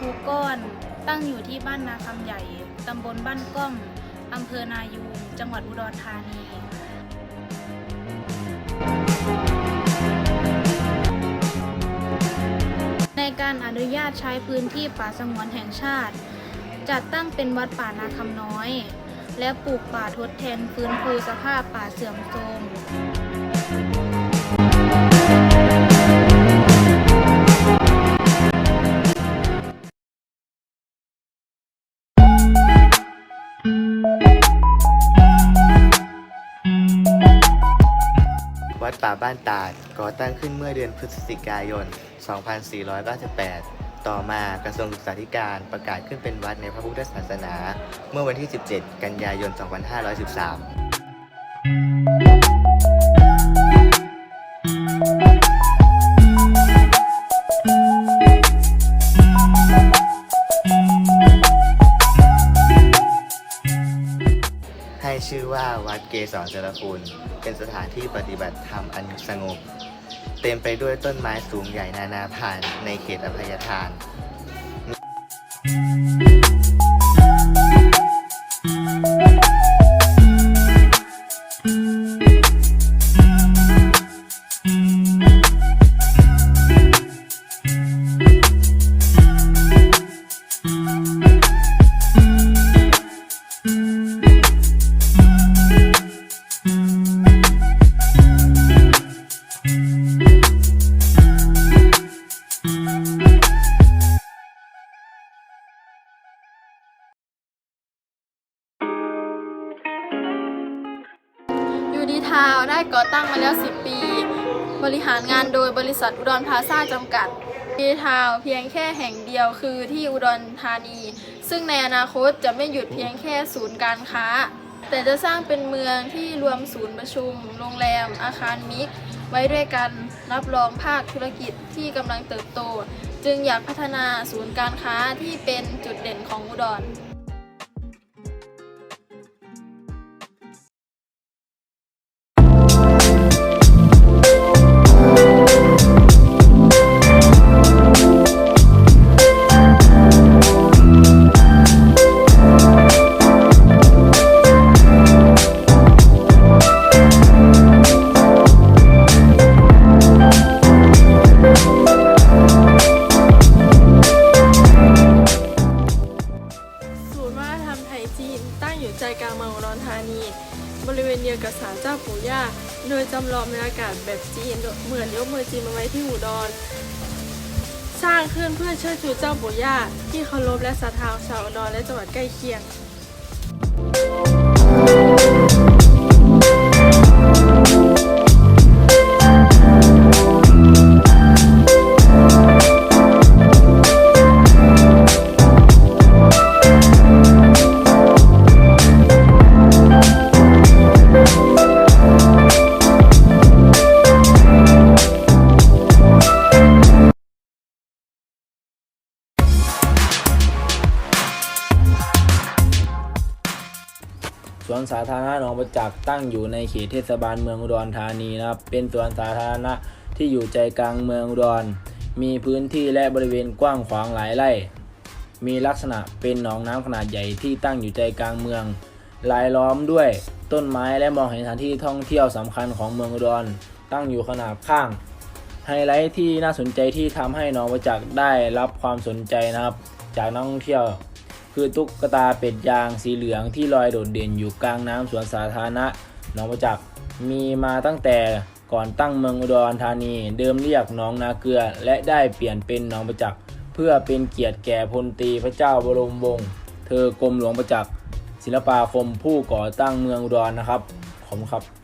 ภูก้อนตั้งอยู่ที่บ้านนาคำใหญ่ ตำบลบ้านก้อมอำเภอนายูงจังหวัดอุดรธานี ในการอนุญาตใช้พื้นที่ป่าสงวนแห่งชาติ จัดตั้งเป็นวัดป่านาคำน้อย และปลูกป่าทดแทนฟื้นฟูสภาพป่าเสื่อมโทรม วัดป่าบ้านตาด ก่อตั้งขึ้นเมื่อเดือนพฤศจิกายน 2498 ต่อมากระทรวงศึกษาธิการประกาศขึ้นเป็นวัดในพระพุทธศาสนา เมื่อวันที่ 17 กันยายน 2513 ให้ชื่อว่าวัดเกษรจรคุณ เป็นสถานที่ปฏิบัติธรรมอันสงบ เต็มไปด้วยต้นไม้สูงใหญ่นานาพันธุ์ในเขตอภัยทานยู ดีทาวได้ก่อตั้งมาแล้ว 10 ปี บริหารงานโดยบริษัทอุดรพาซาจำกัดปีทาวเพียงแค่แห่งเดียวคือที่อุดรธานี ซึ่งในอนาคตจะไม่หยุดเพียงแค่ศูนย์การค้า แต่จะสร้างเป็นเมืองที่รวมศูนย์ประชุม โรงแรม อาคารมิก ไว้ด้วยกันรับรองภาคธุรกิจที่กำลังเติบโต จึงอยากพัฒนาศูนย์การค้าที่เป็นจุดเด่นของอุดร ยวกับศาลเจ้าปู่ย่า โดยจำลองบรรยากาศแบบจีนเหมือนยกมือจีนมาไว้ที่อุดร สร้างขึ้นเพื่อเชิดชูเจ้าปู่ย่าที่เคารพและศรัทธาชาวอุดรและจังหวัดใกล้เคียงส วนสาธารณะหนองประจักษ์ตั้งอยู่ในเขตเทศบาลเมืองอุดรธานีนะครับเป็นสวนสาธารณะที่อยู่ใจกลางเมืองอุดร มีพื้นที่และบริเวณกว้างขวางหลายไร่ มีลักษณะเป็นหนองน้ำขนาดใหญ่ที่ตั้งอยู่ใจกลางเมืองรายล้อมด้วยต้นไม้และมองเห็นสถานที่ท่องเที่ยวสำคัญของเมืองอุดร ตั้งอยู่ขนาดข้าง ไฮไลท์ที่น่าสนใจที่ทำให้หนองประจักษ์ได้รับความสนใจนะครับ จากนักท่องเที่ยว คือตุ๊กตาเป็ดยางสีเหลืองที่ลอยโดดเด่นอยู่กลางน้ำสวนสาธารณะหนองประจักษ์มีมาตั้งแต่ก่อนตั้งเมืองอุดรธานี เดิมเรียกหนองนาเกลือ และได้เปลี่ยนเป็นหนองประจักษ์เพื่อเป็นเกียรติแก่พลตรีพระเจ้าบรมวงศ์เธอกรมหลวงประจักษ์ศิลปาคมผู้ก่อตั้งเมืองอุดรนะครับ ขอบคุณครับ